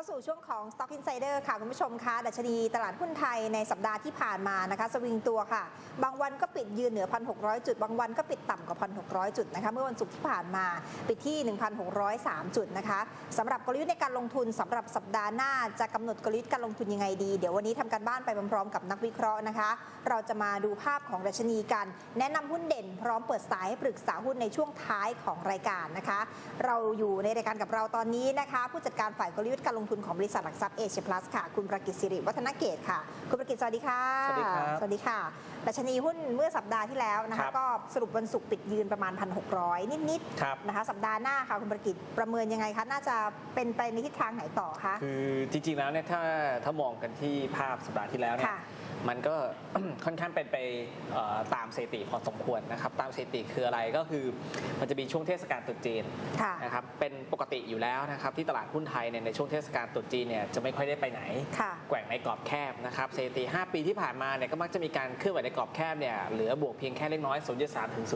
เข้าสู่ช่วงของ Stock Insider ค่ะ คุณผู้ชมคะดัชนีตลาดหุ้นไทยในสัปดาห์ที่ผ่านมานะคะ สวิงตัวค่ะ บางวันก็ปิดยืนเหนือ 1,600 จุด บางวันก็ปิดต่ำกว่า 1,600 จุดนะคะ เมื่อวันศุกร์ที่ผ่านมาปิดที่ 1,603 จุดนะคะสำหรับกลยุทธ์ในการลงทุนสำหรับสัปดาห์หน้าจะกำหนดกลยุทธ์การลงทุนยังไงดี เดี๋ยววันนี้ทำการบ้านไปพร้อมๆกับนักวิเคราะห์นะคะ เราจะมาดูภาพของดัชนีกัน แนะนำหุ้นเด่น พร้อมเปิดสายให้ปรึกษาหุ้นในช่วงท้ายของรายการนะคะ เราอยู่ในรายการกับเราตอนนี้นะคะ ผู้จัดการฝ่ายกลยุทธ์การลงทุนของบริษัทหลักทรัพย์เอเชียพลัสค่ะ คุณประกิตสิริวัฒนเกตค่ะ คุณประกิตสวัสดีค่ะ สวัสดีครับสวัสดีค่ะดัชนีหุ้นเมื่อสัปดาห์ที่แล้วนะครัคะบก็สรุปวันศุกร์ปิดยืนประมาณ 1,600 นิดครับๆนะคะ สัปดาห์หน้าค่ะ คุณประกิตประเมินยังไงคะ น่าจะเป็นไปในทิศทางไหนต่อคะ คือจริงๆแล้วเนี่ยถ้าถ้ามองกันที่ภาพสัปดาห์ที่แล้วเนี่ยค่ะ มันก็ ค่อนข้างเป็นไปเอ่อตามสถิติพอสมควรนะครับ ตามสถิติคืออะไรก็คือ มันจะมีช่วงเทศกาลตรุษจีนค่ะนะครับเป็นปกติอยู่แล้วนะครับที่ตลาดหุ้นไทยเนี่ยในช่วงเทศกาลตรุษจีนเนี่ยจะไม่ค่อยได้ไปไหนค่ะแกว่งในกรอบแคบนะครับสถิติ5ปีที่ผ่านมาเนี่ยก็มักจะมีการเคลื่อนไหวในกรอบแคบเนี่ยเหลือบวกเพียงแค่เล็กน้อย 0.3ถึง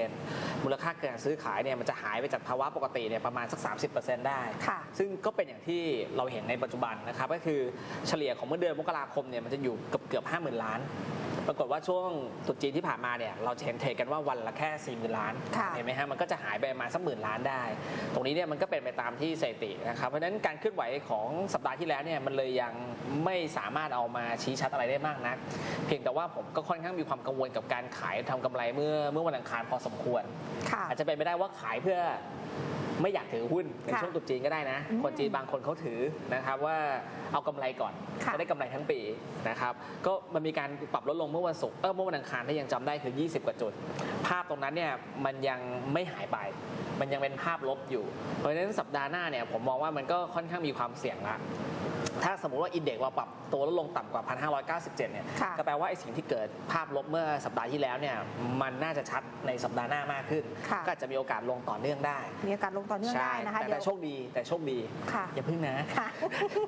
0.4%มูลค่าการซื้อขายเนี่ยมันจะหายไปจากภาวะปกติเนี่ยประมาณสัก 30%ได้ค่ะซึ่งก็เป็นอย่างที่เราเห็นในปัจจุบันนะครับก็คือเฉลี่ยของเมื่อเดือนมกราคมเนี่ยมันจะอยู่เกือบเกือบห้าหมื่นล้าน ปรากฏว่าช่วงตรุษจีนที่ผ่านมาเนี่ยเราจะเห็นเทรดกันว่าวันละแค่4ี่หมื่นล้านค่ะเห็นไหมฮะมันก็จะหายไปประมาณสักหมื่นล้านได้ ตรงนี้เนี่ยมันก็เป็นไปตามที่สถิตินะครับเพราะฉะนั้นการเคลื่อนไหวของสัปดาห์ที่แล้วเนี่ยมันเลยยังไม่สามารถเอามาชี้ชัดอะไรได้มากนัก เพียงแต่ว่าผมก็ค่อนข้างมีความกังวลกับการขายทำกำไรเมื่อเมื่อวันอังคารพอสมควรค่ะอาจจะเป็นไปได้ว่าขายเพื่อ ไม่อยากถือหุ้นในค่ะช่วงตรุษจีนก็ได้นะอืมคนจีนบางคนเขาถือนะครับว่าเอากำไรก่อนค่ะจะได้กำไรทั้งปีนะครับก็มันมีการปรับลดลงเมื่อวันศุกร์เออเมื่อวันอังคารถ้ายังจำได้คือ 20 กว่าจุด ภาพตรงนั้นเนี่ยมันยังไม่หายไป มันยังเป็นภาพลบอยู่ เพราะฉะนั้นสัปดาห์หน้าเนี่ยผมมองว่ามันก็ค่อนข้างมีความเสี่ยงละ ถ้าสมมุติว่าอินเด็กซ์ว่าปรับตัวลดลงต่ำกว่า 1,597 เนี่ย ค่ะก็แปลว่าไอ้สิ่งที่เกิดภาพลบเมื่อสัปดาห์ที่แล้วเนี่ย มันน่าจะชัดในสัปดาห์หน้ามากขึ้น ค่ะ ก็อาจจะมีโอกาสลงต่อเนื่องได้มีโอกาสลงต่อเนื่องได้นะคะแต่เดี๋ยแต่ว โชคดีแต่โชคดี ค่ะ อย่าพึ่งนะ ค่ะ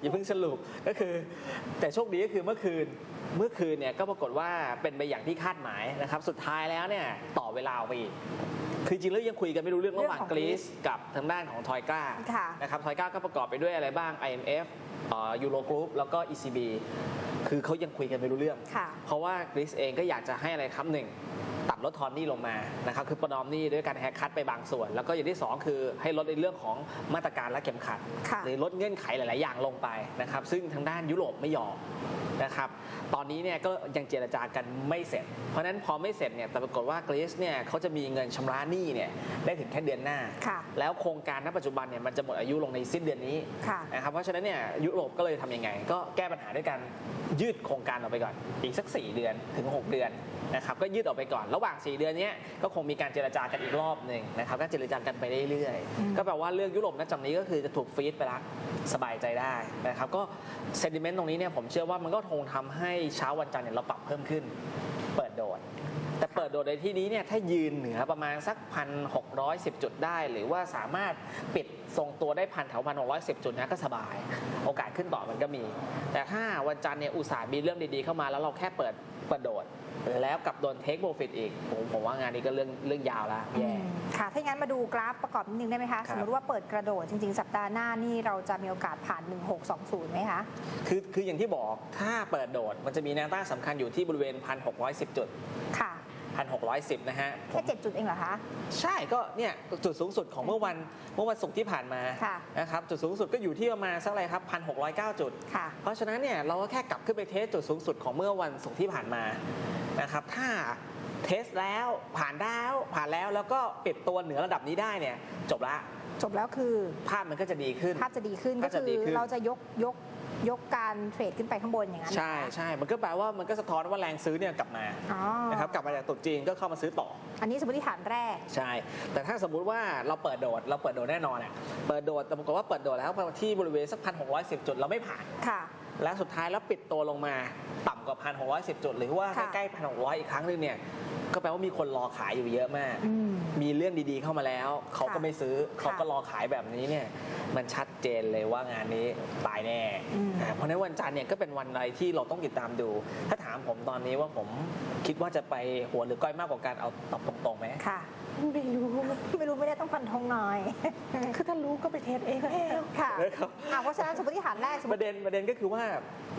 อย่าเพิ่งสรุปก็คือ แต่โชคดีก็คือเมื่อคืนเมื่อคืนเนี่ยก็ปรากฏว่าเป็นไปอย่างที่คาดหมายนะครับ สุดท้ายแล้วเนี่ยต่อเวลาไปอีกคือจริงแล้วยังคุยกันไม่รู้เรื่องระหว่างเรื่องของกรีซกับทางด้านของทอยก้าค่ะ นะครับทอยก้าก็ประกอบไปด้วยอะไรบ้าง IMF ยูโรกรุ๊ปแล้วก็ ECB คือเขายังคุยกันไม่รู้เรื่องค่ะเพราะว่ากรีซเองก็อยากจะให้อะไรครับหนึ่งตัด ลดทอนหนี้ลงมานะครับคือประนอมหนี้ด้วยการแฮกคัดไปบางส่วน แล้วก็อย่างที่สองคือให้ลดในเรื่องของมาตรการและเข็มขัดค่ะหรือลดเงื่อนไขหลาย ๆ อย่างลงไปนะครับซึ่งทางด้านยุโรปไม่ยอมนะครับตอนนี้เนี่ยก็ยังเจรจากันไม่เสร็จ เพราะฉะนั้นพอไม่เสร็จเนี่ยแต่ปรากฏว่ากรีซเนี่ยเขาจะมีเงินชำระหนี้เนี่ยได้ถึงแค่เดือนหน้าค่ะแล้วโครงการณปัจจุบันเนี่ยมันจะหมดอายุลงในสิ้นเดือนนี้ค่ะนะครับเพราะฉะนั้นเนี่ยยุโรปก็เลยทำยังไง ก็แก้ปัญหาด้วยการยืดโครงการออกไปก่อน อีกสัก 4 เดือนถึง 6 เดือนนะครับก็ยืดออกไปก่อนระหว่าง4 เดือนเนี้ยก็คงมีการเจรจากันอีกรอบหนึ่งนะครับก็เจรจากันไปเรื่อยอืมๆก็แปลว่าเรื่องยุโรปณจุดนี้ก็คือจะถูกฟีดไปละสบายใจได้นะครับก็เซนดิเมนต์ตรงนี้เนี่ยผมเชื่อว่ามันก็คงทำให้เช้าวันจันทร์เนี่ยเราปรับเพิ่มขึ้น เปิดโดดแต่เปิดโดดในที่นี้เนี่ยถ้ายืนเหนือประมาณสักพันหกร้อยสิบจุดได้ หรือว่าสามารถปิดทรงตัวได้พันแถวพันหกร้อยสิบจุดนะก็สบาย โอกาสขึ้นต่อมันก็มี แต่ถ้าวันจันทร์เนี่ยอุตส่าห์มีเรื่องดีๆเข้ามาแล้วเราแค่เปิดเปิดโดด แล้วกลับโดนเทคโปรฟิตอีกผมผมว่างานนี้ก็เรื่องเรื่องยาวแล้วอืแย่มค่ะ ถ้าอย่างนั้นมาดูกราฟประกอบนิดนึงได้ไหมคะครัสบมมติว่าเปิดกระโดดจริง ๆ สัปดาห์หน้านี่เราจะมีโอกาสผ่าน 1620ไหมคะ คือคืออย่างที่บอกถ้าเปิดโดดมันจะมีแนวต้านสำคัญอยู่ที่บริเวณพันหกร้อยสิบจุด ค่ะ พันหกร้อยสิบนะฮะผแค่มเจ็ดจุดเองเหรอคะ ใช่ก็เนี่ยจุดสูงสุดของเมื่อวันเมื่อวันศุกร์ที่ผ่านมาค่ะนะครับจุดสูงสุดก็อยู่ที่ประมาณสักอะไรครับพันหกร้อยเก้าจุด ค่ะ เพราะฉะนั้นเนี่ยเราก็แค่กลับขึ้นไปเทสจุดสูงสุดของเมื่อวันศุกร์ที่ผ่านมานะครับถ้าเทสแล้วผ่านแล้วผ่านแล้วแล้วก็ปิดตัวเหนือระดับนี้ได้เนี่ยจบละจบแล้วคือ ภาพมันก็จะดีขึ้น ภาพจะดีขึ้นก็ภาพจะคืดีอขึ้น เราจะยกยก ยกการเทรดขึ้นไปข้างบนอย่างนั้น ใช่ใช่มันก็แปลว่ามันก็สะท้อนว่าแรงซื้อเนี่ยกลับมาอ๋อนะครับกลับมาจากตรุษจีนก็เข้ามาซื้อต่อ อันนี้สมมติฐานแรก ใช่ แต่ถ้าสมมุติว่าเราเปิดโดดเราเปิดโดดแน่นอนอะเปิดโดดแต่ปรากฏว่าเปิดโดดแล้วที่บริเวณสักพันหกร้อยสิบจุดเราไม่ผ่านค่ะ แล้วสุดท้ายแล้วปิดตัวลงมาต่ำกว่าพันหกร้อยสิบจุด หรือว่าค่ะใกล้ๆพันหกร้อยอีกครั้งหนึงเนี่ยก็แปลว่ามีคนรอขายอยู่เยอะมากอืมมีเรื่องดีๆเข้ามาแล้ว เขาก็ไม่ซื้อ เขาก็รอขายแบบนี้เนี่ย มันชัดเจนเลยว่างานนี้ตายแน่อืมอ่าเพราะฉะนั้นวันจันทร์เนี่ยก็เป็นวันอะไรที่เราต้องติดตามดู ถ้าถามามผมตอนนี้ว่าผมคิดว่าจะไปหัวหรือก้อยมากกว่าการเอาตอบตรงๆไหมค่ะ ไม่รู้ไม่รู้ไม่ได้ต้องฟันธงหน่อย คือถ้ารู้ก็ไปเทสเองแล้วค่ะนะครับอะเพราะฉะนั้นสมมติฐานแรกสมมประติเด็นประเด็นก็คือว่า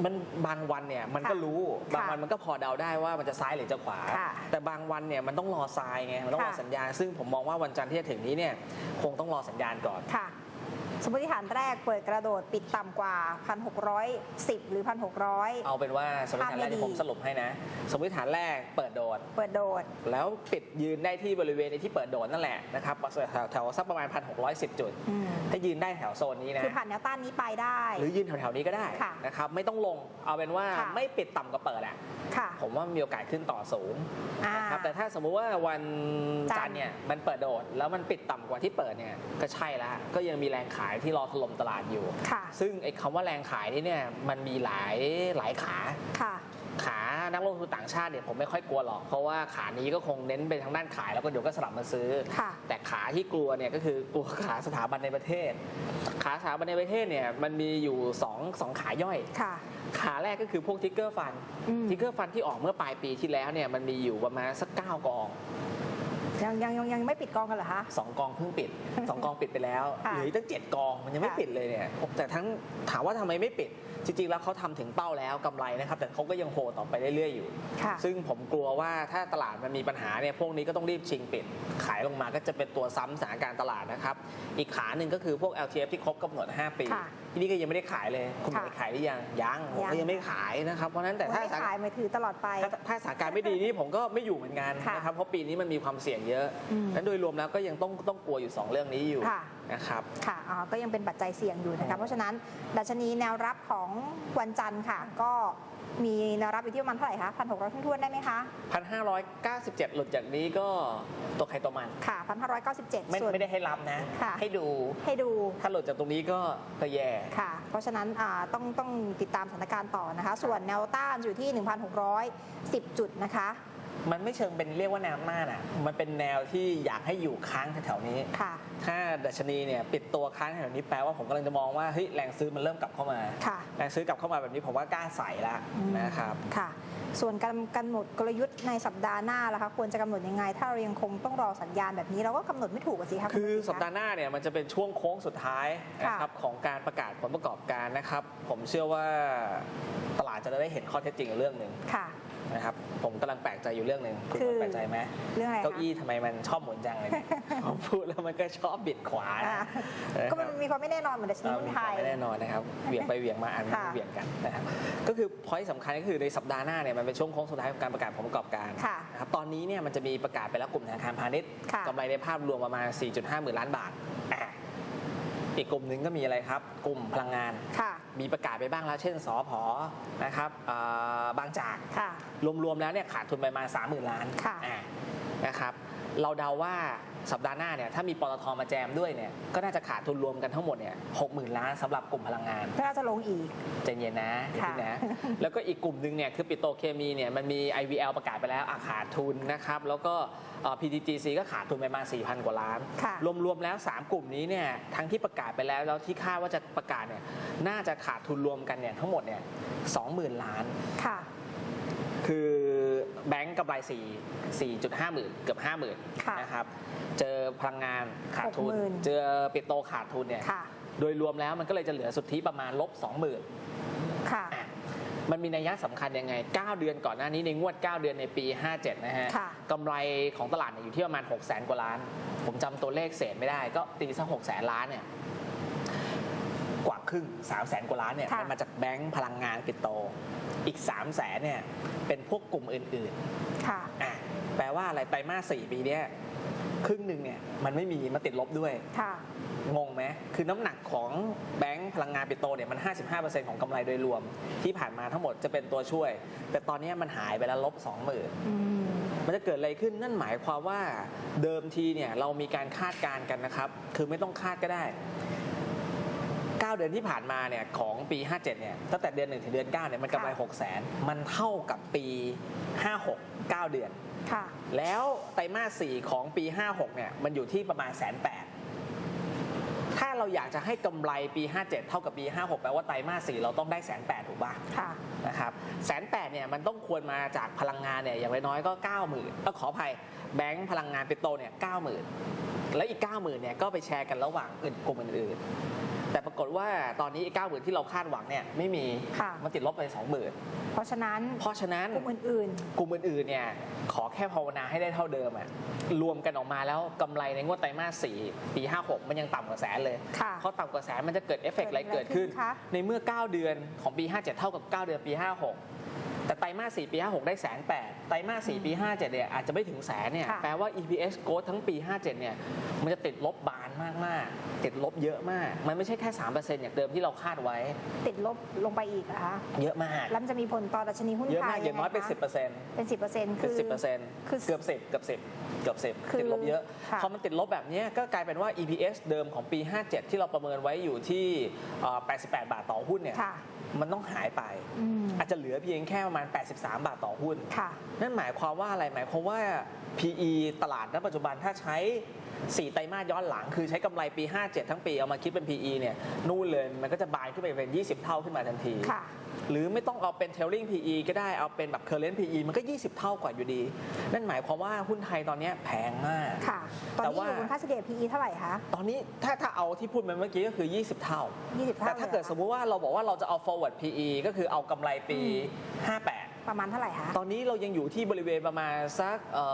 มันบางวันเนี่ยมันก็ค่ะรู้บางค่ะวันมันก็พอเดาได้ว่ามันจะซ้ายหรือจะขวาค่ะแต่บางวันเนี่ยมันต้องรอทรายไงมันต้องรอค่ะสัญญาณ ซึ่งผมมองว่าวันจันทร์ที่จะถึงนี้เนี่ยคงต้องรอสัญญาณก่อนค่ะ สมมติฐานแรกเปิดกระโดดปิดต่ำกว่า 1,610 หรือ 1,600 เอาเป็นว่าสมมติฐานแรกภาพไม่ดีที่ผมสรุปให้นะ สมมติฐานแรกเปิดโดด เปิดโดด แล้วปิดยืนได้ที่บริเวณในที่เปิดโดดนั่นแหละนะครับแถวแถวสักประมาณ 1,610 จุดอืมถ้ายืนได้แถวโซนนี้นะคือผ่านแนวต้านนี้ไปได้ หรือยืนแถวๆนี้ก็ได้ค่ะนะครับไม่ต้องลงเอาเป็นว่าค่ะไม่ปิดต่ำกว่าเปิดอะค่ะผมว่ามีโอกาสขึ้นต่อสูงอ่านะครับแต่ถ้าสมมุติว่าวันจัจันนทร์ทร์เนี่ยมันเปิดโดดแล้วมันปิดต่ำกว่าที่เปิดเนี่ยก็ใช่ละก็ยังมีแรงขายที่รอถล่มตลาดอยู่ค่ะซึ่งไอ้คำว่าแรงขายนี่เนี่ยมันมีหลายหลายขาค่ะขานักลงทุนต่างชาติเนี่ยผมไม่ค่อยกลัวหรอก เพราะว่าขานี้ก็คงเน้นไปทางด้านขายแล้วก็เดี๋ยวก็สลับมาซื้อค่ะแต่ขาที่กลัวเนี่ยก็คือกลัวขาสถาบันในประเทศ ขาสถาบันในประเทศเนี่ยมันมีอยู่สองสองขาย่อยค่ะขาแรกก็คือพวกทิกเกอร์ฟันอืมทิกเกอร์ฟันที่ออกเมื่อปลายปีที่แล้วเนี่ยมันมีอยู่ประมาณสักเก้ากอง ยังยังยังยังไม่ปิดกองกันเหรอคะ สองกองเพิ่งปิดสองกองปิดไปแล้วค่ะ เหลืออกตั้งเจ็ดกองมันยังไม่ค่ะปิดเลยเนี่ยแต่ทั้งถามว่าทำไมไม่ปิด จริงๆแล้วเขาทำถึงเป้าแล้วกำไรนะครับ แต่เขาก็ยังโฮต่อไปเรื่อยๆอยู่ค่ะซึ่งผมกลัวว่าถ้าตลาดมันมีปัญหาเนี่ยพวกนี้ก็ต้องรีบชิงปิด ขายลงมาก็จะเป็นตัวซ้ำสถานการณ์ตลาดนะครับ อีกขาหนึ่งก็คือพวก LTF ที่ครบกำหนด 5 ปีค่ะที่นี่ก็ยังไม่ได้ขายเลยคุณหมายค่ะขายหรือยังยังผมยังก็ยังไม่ขายนะครับเพราะฉะนั้นแต่ถ้าไม่สถานขายมาถือตลอดไปถ้าถ้าสถานการณ์ไม่ดีนี่ผมก็ไม่อยู่เหมือนกันค่ะนะครับเพราะปีนี้มันมีความเสี่ยงเยอะอืมนั้นโดยรวมแล้วก็ยังต้องต้องกลัวอยู่ 2 เรื่องนี้อยู่ค่ะนะครับค่ะอ๋อก็ยังเป็นปัจจัยเสี่ยงอยู่นะคะอืมเพราะฉะนั้นดัชนีแนวรับของวันจันทร์ค่ะ ก็มีแนวรับอยู่ที่ประมาณเท่าไหร่คะพันหกร้อยทวนๆได้ไหมคะ1,597หลุดจากนี้ก็ตัวใครตัวมันค่ะพันห้าร้อยเก้าสิบเจ็ดไม่ส่วนไม่ได้ให้รับนะค่ะให้ดูให้ดูถ้าหลุดจากตรงนี้ก็ก็แย่ค่ะ เพราะฉะนั้นอ่าต้องต้องติดตามสถานการณ์ต่อนะคะ ส่วนแนวต้านอยู่ที่1,610จุดนะคะ มันไม่เชิงเป็นเรียกว่าแนวหน้าน่ะ มันเป็นแนวที่อยากให้อยู่ค้างแถวๆนี้ ค่ะ ถ้าดัชนีเนี่ยปิดตัวค้างแถวๆนี้แปลว่าผมกำลังจะมองว่าเฮ้ยแรงซื้อมันเริ่มกลับเข้ามา ค่ะ แรงซื้อกลับเข้ามาแบบนี้ผมว่ากล้าใส่ละอืมนะครับ ค่ะ ส่วนการกำหนดกลยุทธ์ในสัปดาห์หน้าล่ะคะควรจะกำหนดยังไง ถ้าเรายังคงต้องรอสัญญาณแบบนี้เราก็กำหนดไม่ถูกอะสิคะคือณะสัปดาห์หน้าเนี่ยมันจะเป็นช่วงโค้งสุดท้ายนะครับของการประกาศผลประกอบการนะครับ ผมเชื่อว่าตลาดจะได้เห็นข้อเท็จจริงเรื่องหนึ่ง ค่ะ นะครับผมกำลังแปลกใจอยู่เรื่องหนึ่งคุณคือ แปลกใจไหมเรื่องอะไรเก้าคะอี้ทำไมมันชอบหมุนจังเลยเนี่ยผมพูดแล้วมันก็ชอบบิดขวาอ่านะก็คมัรับนมีความไม่แน่นอนเหมือนดัชนีเอ่อหุ้นมีไทความยไม่แน่นอนนะครับเหวี่ยงไปเหวี่ยงมาอันค่ะไม่เหวี่ยงกันนะครับก็คือพอยต์สำคัญก็คือในสัปดาห์หน้าเนี่ยมันเป็นช่วงโค้งสุดท้ายของการประกาศผลประกอบการ ค่ะ นะครับตอนนี้เนี่ยมันจะมีประกาศไปแล้วกลุ่มธนาคารพาณิชย์ค่ะกำไรในภาพรวมประมาณ 4.5 หมื่นล้านบาทอะ อีกกลุ่มหนึ่งก็มีอะไรครับ กลุ่มพลังงาน ค่ะ มีประกาศไปบ้างแล้ว เช่นสอพอนะครับเอ่อบางจาก ค่ะ รวมๆแล้วเนี่ยขาดทุนไปประมาณ30,000 ล้านค่ะ อะนะครับ เราเดาว่า สัปดาห์หน้าเนี่ยถ้ามีปตทมาแจมด้วยเนี่ยก็น่าจะขาดทุนรวมกันทั้งหมดเนี่ย60,000ล้านสำหรับกลุ่มพลังงานก็น่าจะลงอีกใจเย็นนะอย่าค่ะเพิ่งนะ แล้วก็อีกกลุ่มหนึ่งเนี่ยคือปิโตรเคมีเนี่ยมันมี IVL ประกาศไปแล้วอะขาดทุนนะครับแล้วก็เอ่อ PTGC ก็ขาดทุนไปประมาณ4,000 กว่าล้าน ค่ะ รวมๆแล้ว 3 กลุ่มนี้เนี่ยทั้งที่ประกาศไปแล้วแล้วที่คาดว่าจะประกาศเนี่ยน่าจะขาดทุนรวมกันเนี่ยทั้งหมดเนี่ย20,000ล้าน ค่ะ คือแบง ก์กำไร 4 4.5 หมื่นเกือบ5หมื่นค่ะนะครับ เจอพลังงานขาดทุน 60,000 เจอปิโตรขาดทุนเนี่ยค่ะ โดยรวมแล้วมันก็เลยจะเหลือสุทธิประมาณลบ 20,000 ค่ะอะมันมีนัยยะสำคัญยังไง 9 เดือนก่อนหน้านี้ในงวด 9 เดือนในปี 57 นะฮะ ค่ะ กำไรของตลาดเนี่ยอยู่ที่ประมาณ 6 0 0 0 0กว่าล้าน ผมจำตัวเลขเศษไม่ได้ ก็ตีสัก6 0 0 0 0ล้านเนี่ย กว่าครึ่ง3 0 0 0 0 0กว่าล้านเนี่ย ค่ะ มันมาจากแบงก์พลังงานปิโตอีก 3 0 0 0 0 0เนี่ย เป็นพวกกลุ่มอื่น ค่ะๆอะแปลว่าอะไรไตรมาส4ปีเนี้ยครึ่งหนึ่งเนี่ยมันไม่มีมาติดลบด้วย ค่ะ งงไหมคือน้ำหนักของแบงก์พลังงานปิโตรเนี่ยมัน 55%ของกำไรโดยรวม ที่ผ่านมาทั้งหมดจะเป็นตัวช่วย แต่ตอนนี้มันหายไปแล้วลบ 20,000 อืม มันจะเกิดอะไรขึ้นนั่นหมายความว่าเดิมทีเนี่ยเรามีการคาดการณ์กันนะครับ คือไม่ต้องคาดก็ได้ 9 เดือนที่ผ่านมาเนี่ยของปี 57 เนี่ยตั้งแต่เดือน 1 ถึงเดือน 9 เนี่ยมันกำไร 6 0 0 0 0 0 มันเท่ากับปี 56 9 เดือน ค่ะ แล้วไตรมาส 4 ของปี 56 เนี่ยมันอยู่ที่ประมาณแสนแปดถ้าถ้าเราอยากจะให้กำไรปี 57 เท่ากับปี 56 แปลว่าไตรมาสสี่เราต้องได้แสนแปดถูกป่ะ ค่ะ นะครับแสนแปดเนี่ยมันต้องควรมาจากพลังงานเนี่ยอย่างน้อยๆก็ 9 0,000ก็ขออภัยแบงค์พลังงานปิโตเนี่ย 90,000 แล้วอีก 90,000 เนี่ยก็ไปแชร์กันระหว่างอื่นกลุ่มอื่นๆ แต่ปรากฏว่าตอนนี้อีก90,000ที่เราคาดหวังเนี่ยไม่มีค่ะ มันติดลบไป 20,000 เพราะฉะนั้นเพราะฉะนั้นกลุ่มอื่น กลุ่มอื่นๆเนี่ยขอแค่ภาวนาให้ได้เท่าเดิมอะรวมกันออกมาแล้วกำไรในงวดไตรมาส4ปี 56 มันยังต่ำกว่าแสนเลยๆค่ะ เพราะต่ำกว่าแสนมันจะเกิดเอฟเฟกต์อะไรเกิเกิดดอะไรขึ้ขึ้นนคะ ในเมื่อ 9 เดือนของปี 57 เท่ากับ 9 เดือนปี 56แต่ ไตรมาส 4 ปี 56 ได้แสนแปดไตรมาส 4 ปี 57 เนี่ยอาจจะไม่ถึงแสนเนี่ย ค่ะแปลว่า EPS growth ทั้งปี 57 เนี่ย มันจะติดลบบานมาก ๆ ติดลบเยอะมาก มันไม่ใช่แค่ 3%อย่างเดิมที่เราคาดไว้ ติดลบลงไปอีกนะคะเยอะมาก แล้วมันจะมีผลต่อดัชนีหุ้นเยอะไทมากยอย่างน้อยเป็นงไง10%คะเป็น10%เปอร์เซ็นต์เป็คืนอสิบเปอร์เซ็นต์คือเกือบสิบเกือบสิบเกือบสิบคือติดลบเยอะ ค่ะ พอมันติดลบแบบเนี้ยก็กลายเป็นว่า EPS เดิมของปี 57 ที่เราประเมินไว้อยู่ที่เอ่อ88 บาทต่อหุ้นเนี่ย ค่ะ มันต้องหายไป อืม อาจจะเหลือเพียงแค่ประมาณ83 บาทต่อหุ้น ค่ะ นั่นหมายความว่าอะไรหมายความว่า PE ตลาดณปัจจุบันถ้าใช้ 4 ไตรมาสย้อนหลัง คือใช้กำไรปี 57 ทั้งปีเอามาคิดเป็น PE เนี่ยนู่นเลยมันก็จะบานขึ้นไปเป็น 20 เท่าขึ้นมาทันที ค่ะ หรือไม่ต้องเอาเป็น trailing PE ก็ได้เอาเป็นแบบ current PE มันก็ 20 เท่ากว่าอยู่ดี นั่นหมายความว่าหุ้นไทยตอนเนี้ยแพงมาก ค่ะ ตอนแต่นี้ว่า อยู่บนค่าเฉลี่ย PE เท่าไหร่คะ ตอนนี้ถ้าถ้าเอาที่พูดมาเมื่อกี้ก็คือ 20 เท่า 20 เท่าแต่ถ้าเกิดลยหรอสมมุติว่าเราบอกว่าเราจะเอา forward PE ก็คือเอากำไรปีอืม58 ประมาณเท่าไหร่คะ ตอนนี้เรายังอยู่ที่บริเวณประมาณสักเอ่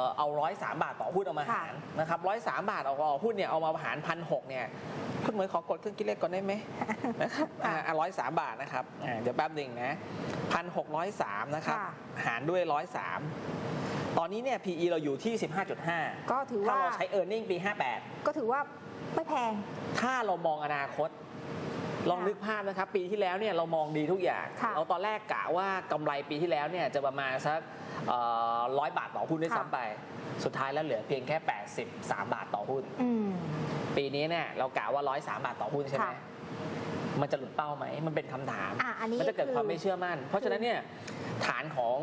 อเอาร้อยสามบาทต่อหุ้นเอามาหารนะครับร้อยสามบาทเอาเอาหุ้นเนี่ยเอามาหารพันหกเนี่ยคุณเหมยขอกดเครื่องคิดเลขก่อนได้ไหมนะครับอ่าร้อยสามบาทนะครับอ่าเดี๋ยวแป๊บหนึ่งนะพันหกร้อยสามนะครับค่ะ หารด้วยร้อยสามตอนนี้เนี่ย PE เราอยู่ที่ 15.5ก็ถือถ้าว่าเราใช้ e a r n i n g ปี 58 ก็ถือว่าไม่แพง ถ้าเรามองอนาคต ลองนึกภาพนะครับ ปีที่แล้วเนี่ยเรามองดีทุกอย่าง ค่ะเราตอนแรกกะว่ากำไรปีที่แล้วเนี่ยจะประมาณสักร้อยบาทต่อหุ้นด้วยค่ะ ซ้ำไป สุดท้ายแล้วเหลือเพียงแค่ 83 บาทต่อหุ้น อืม ปีนี้เนี่ยเรากะว่า 103 บาทต่อหุ้นใช่ไหมค่ะ มันจะหลุดเป้าไหม มันเป็นคำถาม อะอันนี้มัจะเกิดคือ ความไม่เชื่อมั่น เพราะฉะนั้นเนี่ยฐานของ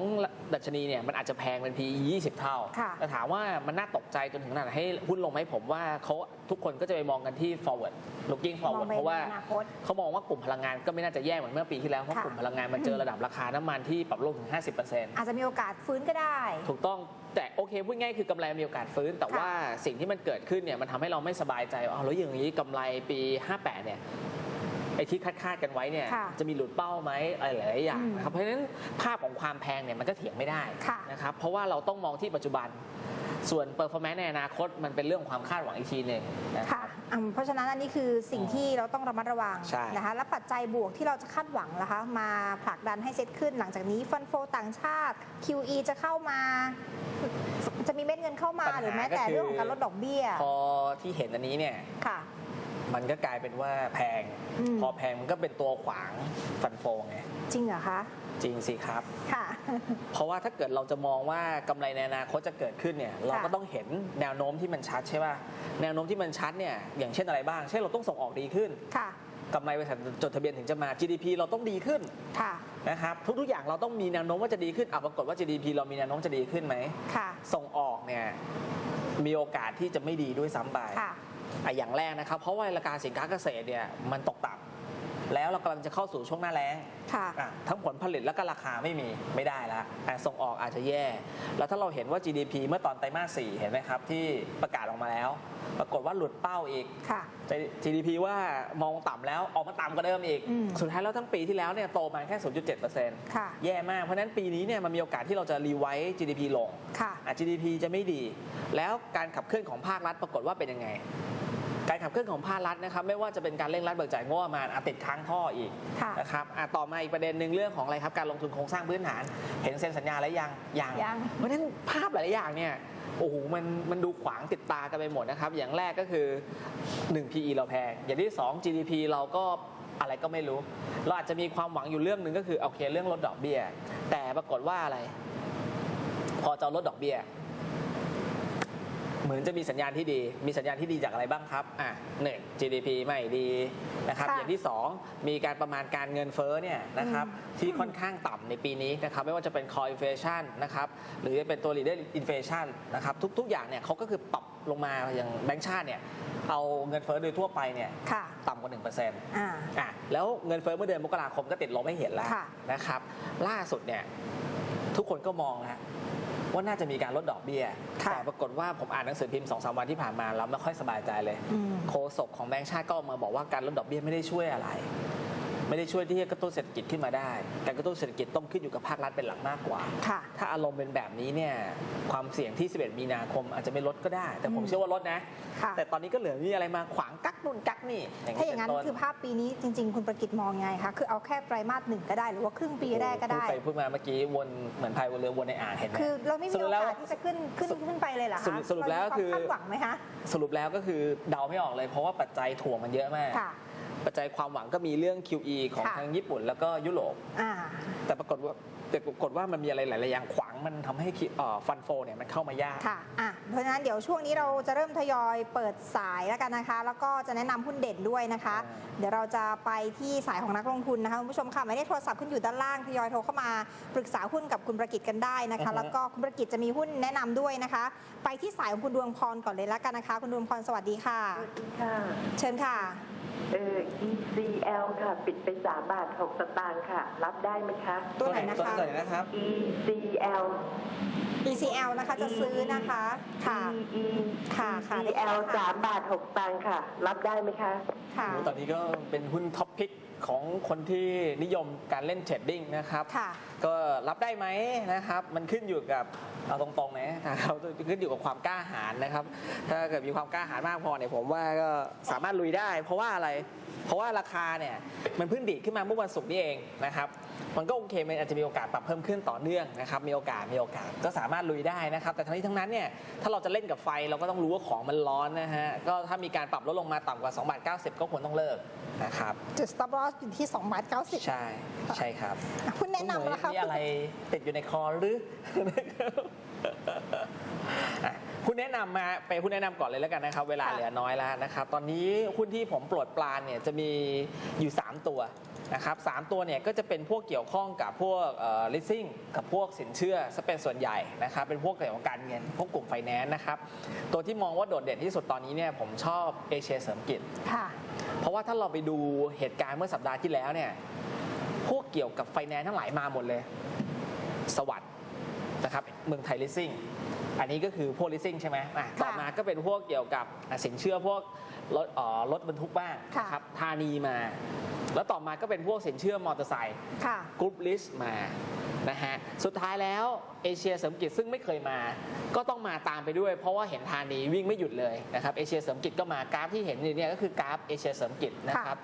ดัชนีเนี่ยมันอาจจะแพงเป็น PE 20 เท่า ค่ะแต่ถามว่ามันน่าตกใจจนถึงขนาดให้หุ้นลงไหมผมว่าเขาทุกคนก็จะไปมองกันที่ forward looking มอง forward ไปเพราะว่าในอนาคตเขามองว่ากลุ่มพลังงานก็ไม่น่าจะแย่เหมือนเมื่อปีที่แล้ว เพราะค่ะ กลุ่มพลังงานมันเจอระดับราคาน้ำมันที่ปรับลงถึง 50%อาจจะมีโอกาสฟื้นก็ได้ ถูกต้องแต่โอเคพูดง่ายคือกำไรมีโอกาสฟื้น แต่ค่ะว่าสิ่งที่มันเกิดขึ้นเนี่ยมันทำให้เราไม่สบายใจว่าอ้าวแล้วอย่างนี้กำไรปี 58เนี่ย ไอ้ที่คาดๆกันไว้เนี่ยค่ะจะมีหลุดเป้าไหมอะไรหลายๆอย่างอืมนะครับเพราะฉะนั้นภาพของความแพงเนี่ยมันก็เถียงไม่ได้ค่ะนะครับเพราะว่าเราต้องมองที่ปัจจุบัน ส่วน performance ในอนาคตมันเป็นเรื่องของความคาดหวังอีกทีหนึ่งนะคค่ะรับ อืมเพราะฉะนั้นอันนี้คือสิ่งที่เราต้องระมัดระวังใช่ นะคะ และปัจจัยบวกที่เราจะคาดหวังนะคะ มาผลักดันให้เซ็ตขึ้นหลังจากนี้ฟันโฟต่างชาติ QE จะเข้ามา จะมีเม็ดเงินเข้ามาปัญหาหรือแม้แต่ก็คือเรื่องของการลดดอกเบี้ย พอที่เห็นอันนี้เนี่ย ค่ะ มันก็กลายเป็นว่าแพง อืม พอแพงมันก็เป็นตัวขวางฟันโฟไงจริงเหรอคะ จริงสิครับ ค่ะ เพราะว่าถ้าเกิดเราจะมองว่ากำไรในอนาคตจะเกิดขึ้นเนี่ยเราก็ต้องเห็นแนวโน้มที่มันชัดใช่ป่ะแนวโน้มที่มันชัดเนี่ยอย่างเช่นอะไรบ้าง เช่นเราต้องส่งออกดีขึ้นค่ะ กำไรบริษัทจดทะเบียนถึงจะมา GDP เราต้องดีขึ้นค่ะ นะครับทุกๆอย่างเราต้องมีแนวโน้มว่าจะดีขึ้นอะปรากฏว่า GDP เรามีแนวโน้มจะดีขึ้นไหม ค่ะ ส่งออกเนี่ยมีโอกาสที่จะไม่ดีด้วยซ้ำไป ค่ะ อะอย่างแรกนะครับ เพราะว่าราคาสินค้าเกษตรเนี่ยมันตกต่ำแล้วเรากำลังจะเข้าสู่ช่วงหน้าแล้งค่ะ อะทั้งผลผลิตและก็ราคาไม่มีไม่ได้แล้วอะส่งออกอาจจะแย่ แล้วถ้าเราเห็นว่า GDP เมื่อตอนไตรมาส4เห็นไหมครับ ที่ประกาศออกมาแล้ว ปรากฏว่าหลุดเป้าอีก ค่ะ GDP ว่ามองต่ำแล้วออกมาต่ำกว่าเดิมอีก อืม สุดท้ายแล้วทั้งปีที่แล้วเนี่ยโตมาแค่ 0.7%ค่ะ แย่มาก เพราะฉะนั้นปีนี้เนี่ยมันมีโอกาสที่เราจะรีไวซ์ GDP ลงค่ะ อะ GDP จะไม่ดี แล้วการขับเคลื่อนของภาครัฐปรากฏว่าเป็นยังไง การขับเคลื่อนของภาครัฐนะครับไม่ว่าจะเป็นการเร่งรัดเบิกจ่ายงบประมาณอะติดค้างท่ออีกค่ะนะครับอะต่อมาอีกประเด็นหนึ่งเรื่องของอะไรครับการลงทุนโครงสร้างพื้นฐาน เห็นเซ็นสัญญาแล้วยังยังยัง เพราะฉะนั้นภาพหลายๆอย่างเนี่ยโอ้โหมันมันดูขวางติดตากันไปหมดนะครับ อย่างแรกก็คือ 1 PE เราแพง อย่างที่ 2 GDP เราก็อะไรก็ไม่รู้ เราอาจจะมีความหวังอยู่เรื่องหนึ่งก็คือโอเคเรื่องลดดอกเบี้ย แต่ปรากฏว่าอะไร พอจะลดดอกเบี้ย เหมือนจะมีสัญญาณที่ดี มีสัญญาณที่ดีจากอะไรบ้างครับ อะหนึ่ง GDP ไม่ดีนะครับ ค่ะอย่างที่ 2 มีการประมาณการเงินเฟ้อเนี่ยนะครับที่ค่อนข้างต่ำในปีนี้นะครับไม่ว่าจะเป็น core inflation นะครับหรือจะเป็นตัว leader inflation นะครับทุกๆ อย่างเนี่ยเขาก็คือปรับลงมาอย่างแบงก์ชาติเนี่ยเอาเงินเฟ้อโดยทั่วไปเนี่ยค่ะต่ำกว่า 1%อ่า อะแล้วเงินเฟ้อเมื่อเดือนมกราคมก็ติดลบให้เห็นแล้วค่ะนะครับ ล่าสุดเนี่ยทุกคนก็มองแล้ วว่าน่าจะมีการลดดอกเบี้ยค่ะแต่ปรากฏว่าผมอ่านหนังสือพิมพ์สองสามวันที่ผ่านมาแล้วไม่ค่อยสบายใจเลย อืม โฆษกของแบงก์ชาติก็ออกมาบอกว่าการลดดอกเบี้ยไม่ได้ช่วยอะไร ไม่ได้ช่วยที่จะกระตุ้นเศรษฐกิจขึ้นมาได้การกระตุ้นเศรษฐกิจต้องขึ้นอยู่กับภาครัฐเป็นหลักมากกว่า ค่ะ ถ้าอารมณ์เป็นแบบนี้เนี่ยความเสี่ยงที่ 11 มีนาคมอาจจะไม่ลดก็ได้ แต่ผมอืมเชื่อว่าลดนะ ค่ะ แต่ตอนนี้ก็เหลือมีอะไรมาขวางกักนู่นกักนี่ถ้าอย่างนั้นเป็ต้คือภาพปีนี้จริง ๆ คุณประกิตมองยังไงคะ คือเอาแค่ไตรมาสหนึ่งก็ได้หรือว่าครึ่งปีแรกก็ได้ พูไปพูดมาเมื่อกี้วนเหมือนพายวนเรือวนในอ่างเห็นไหมคือเราไม่มีสรุโอปแล้วกาสที่จะขึ้นขึ้นขึ้นไปเลยเหรอสรุคะปสรุปแล้วคือเรามีวามคาดหวังไหมคะสรุปแล้วก็คือเดาไม่ออกเลยเพราะว่าปัจจัยถ่วงมันเยอะมากค่ะ ปัจจัยความหวังก็มีเรื่อง QE ของค่ะทางญี่ปุ่นแล้วก็ยุโรปอ่า แต่ปรากฏว่าแต่ปรากฏว่ามันมีอะไรหลาย ๆ อย่างขวางมันทำให้ฟันโฟเนี่ยมันเข้ามายาก ค่ะ อะ เพราะฉะนั้นเดี๋ยวช่วงนี้เราจะเริ่มทยอยเปิดสายแล้วกันนะคะ แล้วก็จะแนะนำหุ้นเด่นด้วยนะคะอ่าเดี๋ยวเราจะไปที่สายของนักลงทุนนะคะคุณผู้ชมค่ะหมายเลขโทรศัพท์ขึ้นอยู่ด้านล่างทยอยโทรเข้ามาปรึกษาหุ้นกับคุณประกิตกันได้นะคะแล้วก็คุณประกิตจะมีหุ้นแนะนำด้วยนะคะ ไปที่สายของคุณดวงพรก่อนเลยแล้วกันนะคะ คุณดวงพรสวัสดีค่ะ สวัสดีค่ะ เชิญค่ะ เออ ECL ค่ะ ปิดไปสามบาทหกสตางค์ค่ะ รับได้ไหมคะ ตัวไหนนะคะ ตัวไหนนะครับ ECL ECL นะคะจะซื้อนะคะ ค่ะ E ค่ะ ค่ะ ECL สามบาทหกสตางค์ค่ะ รับได้ไหมคะ ค่ะ โอ้ตอนนี้ก็เป็นหุ้นท็อปพิกของคนที่นิยมการเล่นเทรดดิ้งนะครับ ค่ะ ก็รับได้ไหมนะครับ มันขึ้นอยู่กับ เอาตรงๆนะนะครับขึ้นอยู่กับความกล้าหาญนะครับ ถ้าเกิดมีความกล้าหาญมากพอเนี่ยผมว่าก็สามารถลุยได้ เพราะว่าอะไร เพราะว่าราคาเนี่ยมันเพิ่งดีดขึ้นมาเมื่อวันศุกร์นี่เองนะครับ มันก็โอเคมันอาจจะมีโอกาสปรับเพิ่มขึ้นต่อเนื่องนะครับ มีโอกาสมีโอกาสก็สามารถลุยได้นะครับ แต่ทั้งนี้ทั้งนั้นเนี่ยถ้าเราจะเล่นกับไฟเราก็ต้องรู้ว่าของมันร้อนนะฮะก็ถ้ามีการปรับลดลงมาต่ำกว่า2บาท90 ก็ควรต้องเลิกนะครับจุด stop loss อยู่ที่2บาท90 ใช่ใช่ครับหุ้นแนะนำนะคะมีอะไรติดอยู่ในคอหรือ อะหุ้นแนะนำมาไปหุ้นแนะนำก่อนเลยแล้วกันนะครับ เวลาค่ะ เหลือน้อยแล้วนะครับ ตอนนี้หุ้นที่ผมโปรดปรานเนี่ยจะมีอยู่ 3 ตัวนะครับสามตัวเนี่ยก็จะเป็นพวกเกี่ยวข้องกับพวกเอ่อ leasing กับพวกสินเชื่อซะเป็นส่วนใหญ่นะครับ เป็นพวกเกี่ยวกับการเงินพวกกลุ่มไฟแนนซ์นะครับ ตัวที่มองว่าโดดเด่นที่สุดตอนนี้เนี่ยผมชอบเอเชียเสริมกิจ ค่ะ เพราะว่าถ้าเราไปดูเหตุการณ์เมื่อสัปดาห์ที่แล้วเนี่ย พวกเกี่ยวกับไฟแนนซ์ทั้งหลายมาหมดเลย สวัสด์ นะครับเมืองไทยลิสซิ่งอันนี้ก็คือพวกลิสซิ่งใช่ไหมอะค่ะต่อมาก็เป็นพวกเกี่ยวกับอะสินเชื่อพวก รถเอ่อรถบรรทุกบ้างค่ะนะครับธานีมา แล้วต่อมาก็เป็นพวกสินเชื่อมอเตอร์ไซค์ค่ะ กรุ๊ปลิสมานะฮะสุดท้ายแล้วเอเชียเสริมกิจซึ่งไม่เคยมา ก็ต้องมาตามไปด้วย เพราะว่าเห็นธานีวิ่งไม่หยุดเลยนะครับเอเชียเสริมกิจก็มากราฟที่เห็นอยู่เนี่ยก็คือกราฟเอเชียเสริมกิจนะครับ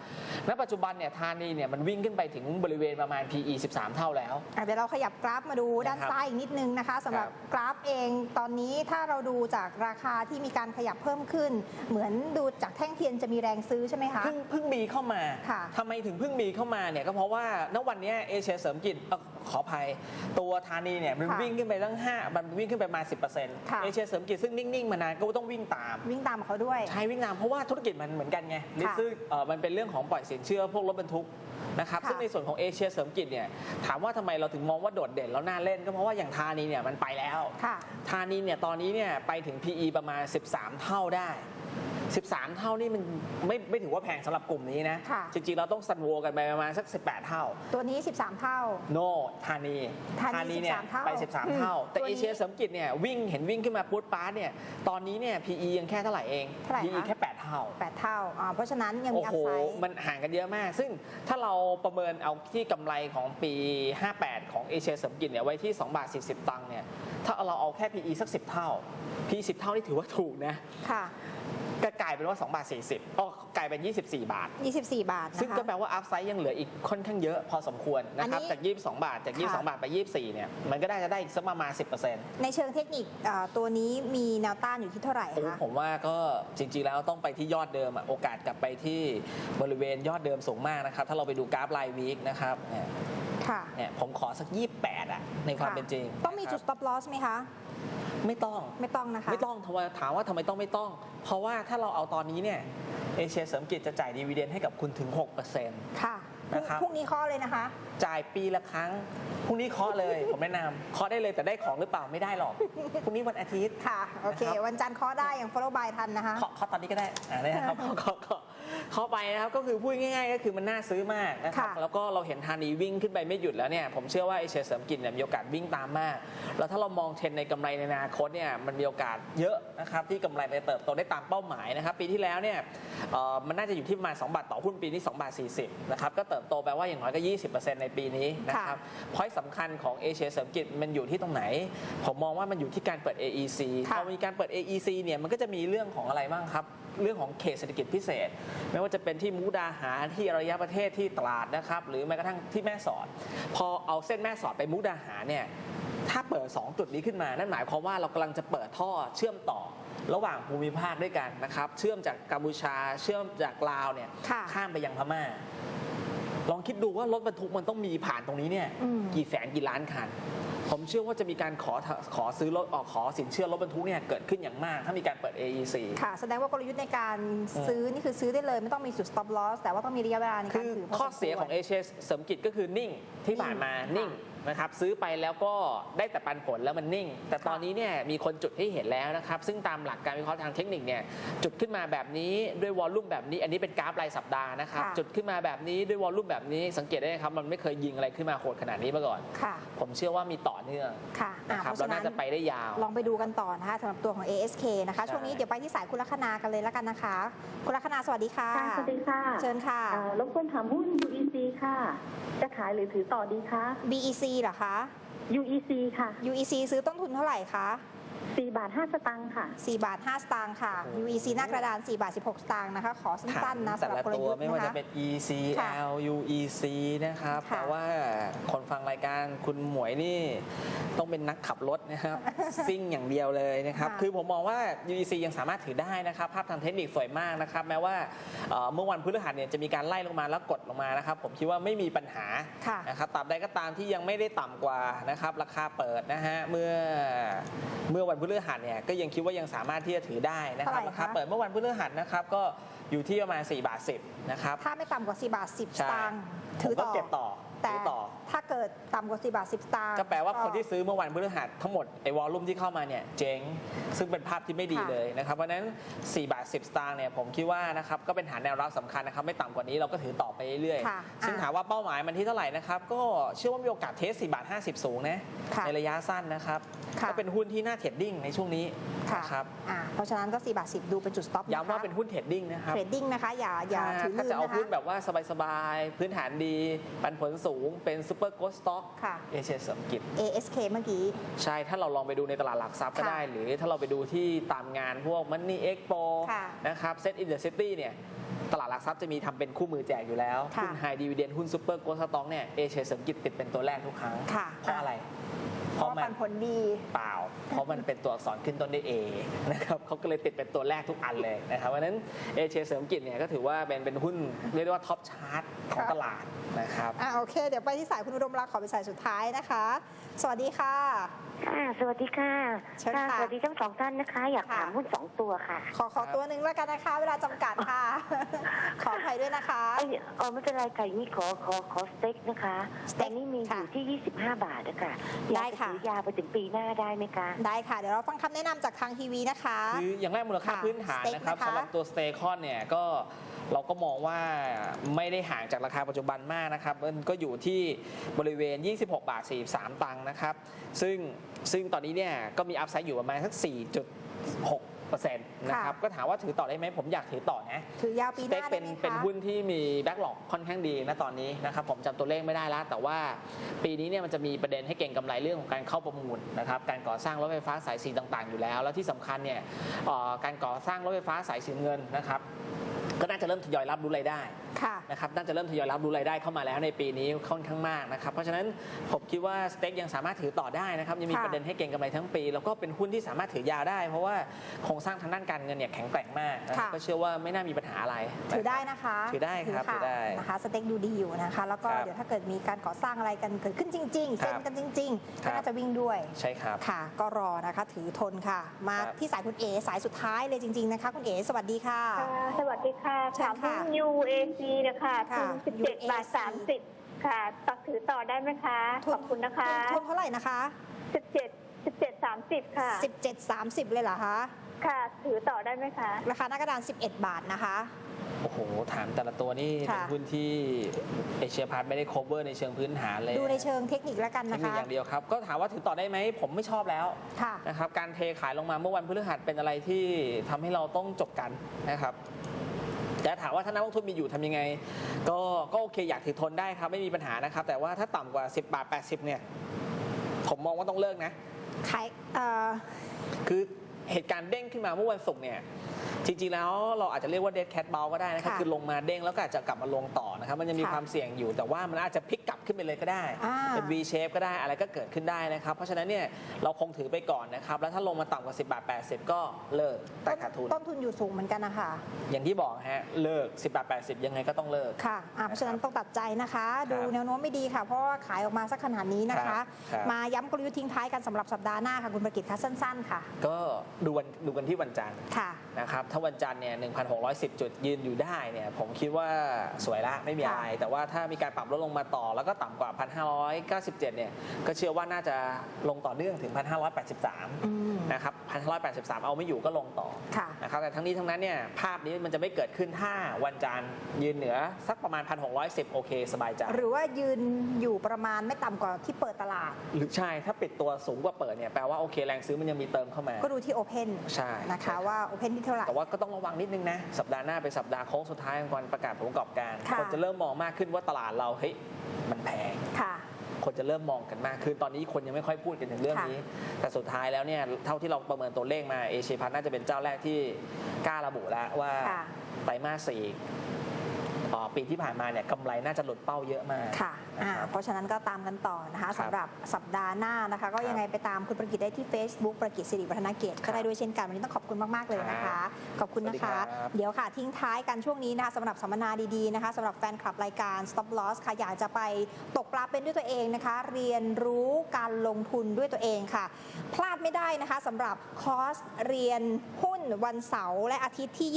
ณปัจจุบันเนี่ยธานีเนี่ยมันวิ่งขึ้นไปถึงบริเวณประมาณ PE 13 เท่าแล้ว อะเดี๋ยวเราขยับกราฟมาดูด้านนะครับซ้ายอีกนิดนึงนะคะสำหรับครับกราฟเองตอนนี้ถ้าเราดูจากราคาที่มีการขยับเพิ่มขึ้น เหมือนดูจากแท่งเทียนจะมีแรงซื้อใช่ไหมคะ เพิ่งเพิ่งมีเข้ามาค่ะทำไมถึงเพิ่งมีเข้ามาเนี่ยก็เพราะว่าณวันเนี้ยเอเชียเสริมกิจเอ่อขออภัย ตัวธานีเนี่ยมันค่ะวิ่งขึ้นไปตั้ง5มันวิ่งขึ้นไปประมาณ10%ค่ะเอเชียเสริมกิจซึ่งนิ่งๆมานานก็ต้องวิ่งตาม วิ่งตามเขาด้วย ใช้วิ่งนามเพราะว่าธุรกิจมันเหมือนกันไงลิค่ะซึ่งเอ่อมันเป็นเรื่องของปล่อยสินเชื่อพวกรถบรรทุกนะครับค่ะซึ่งในส่วนของเอเชียเสริมกิจเนี่ยถามว่าทำไมเราถึงมองว่าโดดเด่นแล้วน่าเล่นก็เพราะว่าอย่างธานีเนี่ยมันไปแล้วค่ะธานีเนี่ยตอนนี้เนี่ยไปถึง PE ประมาณ 13 เท่าได้ 13 เท่านี่มันไม่ไม่ถือว่าแพงสำหรับกลุ่มนี้นะ ค่ะ จริงๆ เราต้องซันโวกันไปประมาณสัก 18 เท่า ตัวนี้ 13 เท่า โนธานีธานีเนี่ย13เท่าไป13เท่า แต่ตัวนี้เอเชียเสริมกิจเนี่ยวิ่งเห็นวิ่งขึ้นมาปุ๊ดป๊าดเนี่ยตอนนี้เนี่ย PE ยังแค่เท่าไหร่เอง เท่าไหร่ PE คะ แค่ 8 เท่า 8 เท่าอ่าเพราะฉะนั้นยังโอ้มีอัโหพไซด์มันห่างกันเยอะมาก ซึ่งถ้าเราประเมินเอาที่กำไรของปี 58 ของเอเชียเสริมกิจเนี่ยไว้ที่2บาท40 ตังค์เนี่ย ถ้าเราเอาแค่ PE สัก 10 เท่า PE 10 เท่านี่ถือว่าถูกนะ ค่ะ ก็กลายเป็นว่า2บาท40อ๋อกลายเป็น 24 บาท 24 บาทนะคะ ซึ่งก็แปลว่าอัพไซด์ยังเหลืออีกค่อนข้างเยอะพอสมควรนะครับ อันนี้จาก 22 บาท จาก 22ค่ะบาทไป 24 เนี่ย มันก็ได้จะได้อีกสักประมาณ 10%ในเชิงเทคนิคอ่าตัวนี้มีแนวต้านอยู่ที่เท่าไหร่โอ้คะ ผมว่าก็จริงๆแล้วต้องไปที่ยอดเดิมอะโอกาสกลับไปที่บริเวณยอดเดิมสูงมากนะครับ ถ้าเราไปดูกราฟรายวีคนะครับเนี่ยค่ะ เนี่ยผมขอสัก 28อะในความเป็นจริงต้องมีจุด นะค stop loss ไหมคะรับ ไม่ต้องไม่ต้องนะคะ ไม่ต้องทำไมถามว่าทำไมต้องไม่ต้อง เพราะว่าถ้าเราเอาตอนนี้เนี่ยเอเชียเสริมกิจจะจ่ายดีเวเดนให้กับคุณถึง 6%ค่ะพรุ่งนะครับพรุ่งนี้ข้อเลยนะคะ จ่ายปีละครั้งพรุ่งนี้เคาะเลยผมแนะนำเคาะได้เลยแต่ได้ของหรือเปล่าไม่ได้หรอกพรุ่งนี้วันอาทิตย์ค่ะโอเคนะครับวันจันทร์ข้อได้อย่าง follow by ทันนะคะเคาะเคาะตอนนี้ก็ได้อ่าเนี่ยครับเคาะเคาะ เคาะเคาะไปนะครับก็คือพูดง่ายๆ ก็คือมันน่าซื้อมากนะครับค่ะแล้วก็เราเห็นทานีวิ่งขึ้นไปไม่หยุดแล้วเนี่ยผมเชื่อว่าเอเชียเสริมกินเนี่ยมีโอกาสวิ่งตามมาก แล้วถ้าเรามองเทรนด์ในกำไรในอนาคตเนี่ยมันมีโอกาสเยอะนะครับที่กำไรมันจะเติบโตได้ตามเป้าหมายนะครับปีที่แล้วเนี่ยเอ่อมันน่าจะอยู่ที่ประมาณ2บาทต่อหุ้นปีนี้2บาท40นะครับก็เติบโตแปลว่าอย่างน้อยก็ 20%ในปีนี้นะครับ พอยต์สำคัญของเอเชียเสริมกิจมันอยู่ที่ตรงไหน ผมมองว่ามันอยู่ที่การเปิด AEC ค่ะ พอมีการเปิด AEC เนี่ยมันก็จะมีเรื่องของอะไรบ้างครับ เรื่องของเขตเศรษฐกิจพิเศษไม่ว่าจะเป็นที่มุกดาหารที่อารยประเทศที่ตลาดนะครับหรือแม้กระทั่งที่แม่สอด พอเอาเส้นแม่สอดไปมุกดาหารเนี่ยถ้าเปิด 2 จุดนี้ขึ้นมา นั่นหมายความว่าเรากำลังจะเปิดท่อเชื่อมต่อระหว่างภูมิภาคด้วยกันนะครับ เชื่อมจากกัมพูชา เชื่อมจากลาวเนี่ยค่ะข้ามไปยังพม่า ลองคิดดูว่ารถบรรทุกมันต้องมีผ่านตรงนี้เนี่ยอืมกี่แสนกี่ล้านคัน ผมเชื่อว่าจะมีการขอขอซื้อรถออกขอสินเชื่อรถบรรทุกเนี่ยเกิดขึ้นอย่างมาก ถ้ามีการเปิด AEC ค่ะ แสดงว่ากลยุทธ์ในการซื้อนี่คือซื้อได้เลย ไม่ต้องมีจุด stop loss แต่ว่าต้องมีระยะเวลาในคืการอถือพข้อมควรเสียของเอเชียเสริมกิจก็คือนิ่งที่ผ่านมานิ่นิ่งง นะครับซื้อไปแล้วก็ได้แต่ปันผลแล้วมันนิ่ง แต่ตอนนี้เนี่ยมีคนจุดให้เห็นแล้วนะครับซึ่งตามหลักการวิเคราะห์ทางเทคนิคเนี่ยจุดขึ้นมาแบบนี้ด้วยวอลลุ่มแบบนี้ อันนี้เป็นกราฟรายสัปดาห์นะครับค่ะจุดขึ้นมาแบบนี้ด้วยวอลลุ่มแบบนี้สังเกตได้ครับมันไม่เคยยิงอะไรขึ้นมาโหดขนาดนี้มาก่อนค่ะผมเชื่อว่ามีต่อเนื่องค่ะอะนะครับเพราะเราฉะนั้น่านจะไปได้ยาว ลองไปดูกันต่อนะคะสำหรับตัวของ ASK นะคะใช่ช่วงนี้เดี๋ยวไปที่สายคุณลัคนากันเลยแล้วกันนะคะ คุณลัคนาสวัสดีค่ะค่ะสวัสดีค่ะเชิญค่ะเอ่อรบกวนถามหุ้น UEC ค่ะ จะขายหรือถือต่อดีคะ BEC เหรอคะ UEC ค่ะ UEC ซื้อต้นทุนเท่าไหร่คะ 4 บาท 5 สตังค์ค่ะ 4 บาท 5 สตางค์ค่ะโอ้โห UEC หน้ากระดาน 4 บาท 16 สตางค์นะคะ ขอสั้นๆนะแต่สำหรับละกลตัวยุทธ์ไม่นะว่าคะจะเป็น EC ค่ะ L UEC นะครับค่ะแต่ว่าคนฟังรายการคุณหมวยนี่ต้องเป็นนักขับรถนะครับ ซิ่งอย่างเดียวเลยนะครับค่ะคือผมมองว่า UEC ยังสามารถถือได้นะครับ ภาพทางเทคนิคสวยมากนะครับ แม้ว่าเอ่อเมื่อวันพฤหัสเนี่ยจะมีการไล่ลงมาแล้วกดลงมานะครับ ผมคิดว่าไม่มีปัญหาค่ะนะครับตราบใดก็ตามที่ยังไม่ได้ต่ำกว่านะครับ ราคาเปิดนะฮะเมื่อเมื่อวันพฤหัสเนี่ยก็ยังคิดว่ายังสามารถที่จะถือได้นะครับเท่าไหร่ราคาคะเปิดเมื่อวันพฤหัสนะครับก็อยู่ที่ประมาณ4บาท10นะครับถ้าไม่ต่ำกว่า4บาท10สใช่ตางค์ผถืมอก็ต่อเก็บต่อแต่ถือต่อถ้าเกิดต่ำกว่า4บาท10สตางค์ก็แปลว่าคนที่ซื้อเมื่อวันพฤหัสทั้งหมดไอ้วอลลุ่มที่เข้ามาเนี่ยเจ๊งซึ่งเป็นภาพที่ไม่ดีค่ะเลยนะครับเพราะฉะนั้น4บาท10สตางค์เนี่ยผมคิดว่านะครับก็เป็นฐานแนวรับสำคัญนะครับไม่ต่ำกว่านี้เราก็ถือต่อไปเรื่อยค่ะๆซึ่งอะถามว่าเป้าหมายมันที่เท่าไหร่นะครับก็เชื่อว่ามีโอกาสเทส4บาท50 สูงนะค่ะในระยะสั้นนะครับค่ะ ก็เป็นหุ้นที่น่าเทรดดิ้งในช่วงนี้ค่ะนะครับอ่าเพราะฉะนั้นก็4บาท10 ดูเป็นจุด stop ย้ำว่าเป็นหุ้นเทรดดิ้งนะครับเทรดดิ้งนะคะอย่าอย่าถือถ้าลืมจะเอานะหุ้นคะแบบว่าสบายๆ พื้นฐานดี ปันผลสูงเป็นซูเปอร์โกลด์สต็อกค่ะเอเชียเสริมกิจ ASK เมื่อกี้ ใช่ถ้าเราลองไปดูในตลาดหลักทรัพย์ก็ค่ะได้ หรือถ้าเราไปดูที่ตามงานพวก Money Expo ค่ะนะครับ Set in the City เนี่ยตลาดหลักทรัพย์จะมีทำเป็นคู่มือแจกอยู่แล้วค่ะหุ้น High Dividend หุ้น Super Growth Stock เนี่ยเอเชียเสริมกิจติดเป็นตัวแรกทุกครั้งค่ะเพราะอะไร เพเพราะราะว่ามัปันนผลดี เปล่า เพราะมันเป็นตัวอักษรขึ้นต้นด้วย A นะครับเขาก็เลยติดเป็นตัวแรกทุกอันเลยนะครับเพราะฉะนั้นเอเชียเสริมกิจเนี่ยก็ถือว่าเป็นเป็นหุ้นเรียกได้ว่าท็อปชาร์ตของค่ะ ตลาดนะครับ อ่าโอเค เดี๋ยวไปที่สายคุณอุดมรักษ์ขอเป็นสายสุดท้ายนะคะ สวัสดีค่ะ ค่ะ สวัสดีค่ะเชิญค่ะสวัสดีทั้งสองท่านนะคะ อยากค่ะ ถามหุ้นสองตัวค่ะขอขอตัวหนึ่งแล้วกันนะคะ เวลาจำกัดค่ะ ขออภัยด้วยนะคะ เอ้ยเออไม่เป็นไรค่ะนี่ขอขอขอสเต็กนะคะสเต็แต่กนี่มีอค่ะยู่ที่ 25 บาทนะคะอได้ยากจะค่ะถือยาวไปถึงปีหน้าได้ไหมคะ ได้ค่ะ เดี๋ยวเราฟังคำแนะนำจากทางทีวีนะคะ คืออย่างแรกมูลค่าค่ะพื้นฐานนะครับสเต็กนะคะสำหรับตัวสเต c o n เนี่ยก็เราก็มองว่าไม่ได้ห่างจากราคาปัจจุบันมากนะครับมันก็อยู่ที่บริเวณ 26 บาท 43 ตังค์นะครับ ซึ่งซึ่งตอนนี้เนี่ยก็มีอัพไซด์อยู่ประมาณสัก 4.6 เปอร์เซ็นต์นะครับก็ถามว่าถือต่อได้ไหมผมอยากถือต่อนะถือยาวปีสหเต็กน้าเป็ได้นไหมเป็นคะ หุ้นที่มีแบ็กหลอกค่อนข้างดีนะตอนนี้นะครับผมจำตัวเลขไม่ได้แล้ว แต่ว่าปีนี้เนี่ยมันจะมีประเด็นให้เก่งกำไรเรื่องของการเข้าประมูลนะครับการก่อสร้างรถไฟฟ้าสายสีต่างๆอยู่แล้ว แล้วที่สำคัญเนี่ยเอ่อการก่อสร้างรถไฟฟ้าสายสีเงินนะครับ ก็น่าจะเริ่มทยอยรับรู้รายได้ค่ะนะครับน่าจะเริ่มทยอยรับรู้รายได้เข้ามาแล้วในปีนี้ค่อนข้างมากนะครับเพราะฉะนั้นผมคิดว่าสเต็กยังสามารถถือต่อได้นะครับยังมีค่ะประเด็นให้เก่งกำไรทั้งปี แล้วก็เป็นหุ้นที่สามารถถือยาวได้ เพราะว่าโครงสร้างทางด้านการเงินเนี่ยแข็งแกร่งมากนะครับค่ะก็เชื่อว่าไม่น่ามีปัญหาอะไร ถือได้นะคะ ถือได้ครับะถือได้นะคะสเต็กดูดีอยู่นะคะ แล้วก็ครับเดี๋ยวถ้าเกิดมีการก่อสร้างอะไรกันเกิดขึ้นจริงๆครัเซ็บนกันจริงๆครัก็บน่าจะวิ่งด้วยใช่ครับค่ะ ก็รอนะคะถือทนค่ะ มาครับที่สายคุณเอสายสุดท้ายเลยจริง ๆนะคะคุณเอสวัสดีค่ะค่ะสวัสดีค่ะเชิญถามค่ะหุ้น UAC นะคะค่ะทุน17บาท UAC 30ค่ะตักถือต่อได้ไหมคะ ขอบคุณนะคะทุนเท่าไหร่นะคะ17 17 30ค่ะ17 30เลยเหรอคะค่ะ ถือต่อได้ไหมคะ ราคาหน้ากระดาน11บาทนะคะโอ้โห ถามแต่ละตัวนี่เป็นค่ะหุ้นที่เอเชียพาร์ทไม่ได้ cover ในเชิงพื้นฐานเลย ดูในเชิงเทคนิคแล้วกันเทนะคนิคคะอย่างเดียวครับ ก็ถามว่าถือต่อได้ไหม ผมไม่ชอบแล้วค่ะนะครับ การเทขายลงมาเมื่อวันพฤหัสเป็นอะไรที่ทำให้เราต้องจบกันนะครับ แต่ถามว่าถ้านักลงทุนมีอยู่ทำยังไง ก็ก็โอเคอยากถือทนได้ครับไม่มีปัญหานะครับ แต่ว่าถ้าต่ำกว่า 10 บาท 80 เนี่ย ผมมองว่าต้องเลิกนะขายเอ่อคือเหตุการณ์เด้งขึ้นมาเมื่อวันศุกร์เนี่ย จริงๆแล้วเราอาจจะเรียกว่าเด d แคทเบลก็ได้นะครับค่ะคือลงมาเด้งแล้วก็อาจจะกลับมาลงต่อนะครับมันยังมีค่ะความเสี่ยงอยู่แต่ว่ามันอาจจะพลิกกลับขึ้นไปเลยก็ได้อ่าเป็น V shape ก็ได้อะไรก็เกิดขึ้นได้นะครับ เพราะฉะนั้นเนี่ยเราคงถือไปก่อนนะครับแล้วถ้าลงมาต่ำกว่า 10 บาท 80 ก็เลิกแต่ขาดทุน ต้นทุนอยู่สูงเหมือนกันนะคะ อย่างที่บอกฮะเลิก 10 บาท 80 ยังไงก็ต้องเลิก ค่ะอะ เพราะฉะนั้นต้องตัดใจนะคะครับดูแนวโน้มไม่ดีค่ะ เพราะว่าขายออกมาสักขนาดนี้นะครัคะบครับ มาย้ำกลยุทธ์ทิ้งท้ายกันสำหรับสัปดาห์หน้าค่ะ คุณประกิตคะสั้น ๆ ค่ะ ก็ดูวันดูกันที่วันจันทร์ค่ะ นะครับถ้าวันจันทร์เนี่ย 1,610 จุดยืนอยู่ได้เนี่ย ผมคิดว่าสวยละไม่มีอะไร แต่ว่าถ้ามีการปรับลดลงมาต่อ แล้วก็ต่ำกว่า 1,597 เนี่ย ก็เชื่อว่าน่าจะลงต่อเนื่องถึง 1,583อืมนะครับ 1,583 เอาไม่อยู่ก็ลงต่อค่ะนะครับ แต่ทั้งนี้ทั้งนั้นเนี่ย ภาพนี้มันจะไม่เกิดขึ้นถ้าวันจันทร์ยืนเหนือสักประมาณ 1,610 โอเค สบายใจ หรือว่ายืนอยู่ประมาณไม่ต่ำกว่าที่เปิดตลาด หรือใช่ ถ้าปิดตัวสูงกว่าเปิดเนี่ย แปลว่าโอเคแรงซื้อมันยังมีเติมเข้ามา ก็ดูที่โอเพนใช่ นะคะใช่ว่าโอเพนที่เท่าไหร่แต่ว่าก็ต้องระวังนิดนึงนะ สัปดาห์หน้าเป็นสัปดาห์โค้งสุดท้ายของวันประกาศผลประกอบการค่ะคนจะเริ่มมองมากขึ้นว่าตลาดเราเฮ้ยมันแพงค่ะคนจะเริ่มมองกันมากขึ้นตอนนี้คนยังไม่ค่อยพูดกันถึงเรื่องนี้ แต่สุดท้ายแล้วเนี่ยเท่าที่เราประเมินตัวเลขมาเอเชียพัฒน่าจะเป็นเจ้าแรกที่กล้าระบุแล้วว่าค่ะไตรมาสสี่ อ่าปีที่ผ่านมาเนี่ยกำไรน่าจะหลุดเป้าเยอะมากค่ะอ่านะครับ เพราะฉะนั้นก็ตามกันต่อนะคะครับสำหรับสัปดาห์หน้านะคะ ก็ครับยังไงไปตามคุณประกิตได้ที่ Facebook ประกิตสิริวัฒนเกตก็ได้ด้วยเช่นกัน วันนี้ต้องขอบคุณมาก ๆ เลยนะคะ ขอบคุณนะสวัสดีครัคะ บ เดี๋ยวค่ะ ทิ้งท้ายกันช่วงนี้นะคะสำหรับสัมมนาดี ๆ นะคะสำหรับแฟนคลับรายการ Stop Loss ค่ะ อยากจะไปตกปลาเป็นด้วยตัวเองนะคะ เรียนรู้การลงทุนด้วยตัวเองค่ะ พลาดไม่ได้นะคะสำหรับคอร์สเรียนหุ้นวันเสาร์และอาทิตย์ที่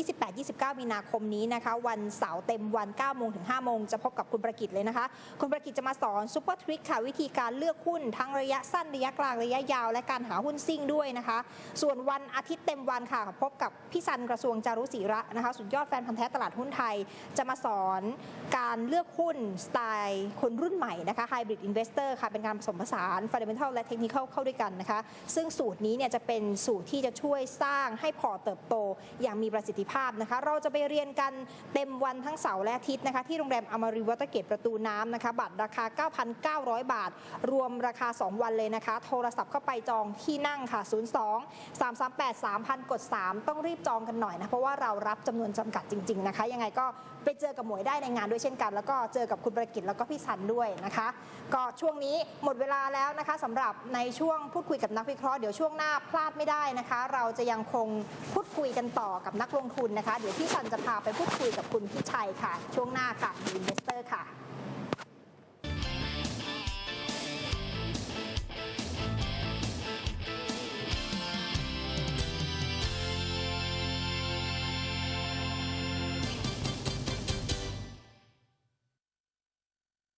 28-29 มีนาคมนี้นะคะ วันเสาร์เต็มวัน9โมงถึง5โมงจะพบกับคุณประกิตเลยนะคะ คุณประกิตจะมาสอนซูเปอร์ทริคค่ะวิธีการเลือกหุ้นทั้งระยะสั้นระยะกลางระยะยาว และการหาหุ้นซิ่งด้วยนะคะ ส่วนวันอาทิตย์เต็มวันค่ะ พบกับพี่ซันกระทรวงจารุศรีระนะคะ สุดยอดแฟนพันธ์แท้ตลาดหุ้นไทย จะมาสอนการเลือกหุ้นสไตล์คนรุ่นใหม่นะคะไฮบริดอินเวสเตอร์ค่ะเป็นการผสมผสานฟันเดเมนทัลและเทคนิคเข้าด้วยกันนะคะ ซึ่งสูตรนี้เนี่ยจะเป็นสูตรที่จะช่วยสร้างให้พอเติบโตอย่างมีประสิทธิภาพนะคะ เราจะไปเรียนกันเต็มวันทั้งเสาร์และทิตย์นะคะที่โรงแรมอมรีวัตเกตประตูน้ำนะคะบัตรราคา 9,900 บาท รวมราคา 2 วันเลยนะคะ โทรศัพท์เข้าไปจองที่นั่งค่ะ 02 338 3,000 กด 3 ต้องรีบจองกันหน่อยนะ เพราะว่าเรารับจำนวนจำกัดจริง ๆ นะคะ ยังไงก็ ไปเจอกับหมวยได้ในงานด้วยเช่นกัน แล้วก็เจอกับคุณประกิตแล้วก็พี่สันด้วยนะคะ ก็ช่วงนี้หมดเวลาแล้วนะคะสำหรับในช่วงพูดคุยกับนักวิเคราะห์เดี๋ยวช่วงหน้าพลาดไม่ได้นะคะ เราจะยังคงพูดคุยกันต่อกับนักลงทุนนะคะ เดี๋ยวพี่สันจะพาไปพูดคุยกับคุณพิชัยค่ะ ช่วงหน้าค่ะอินเวสเตอร์ค่ะ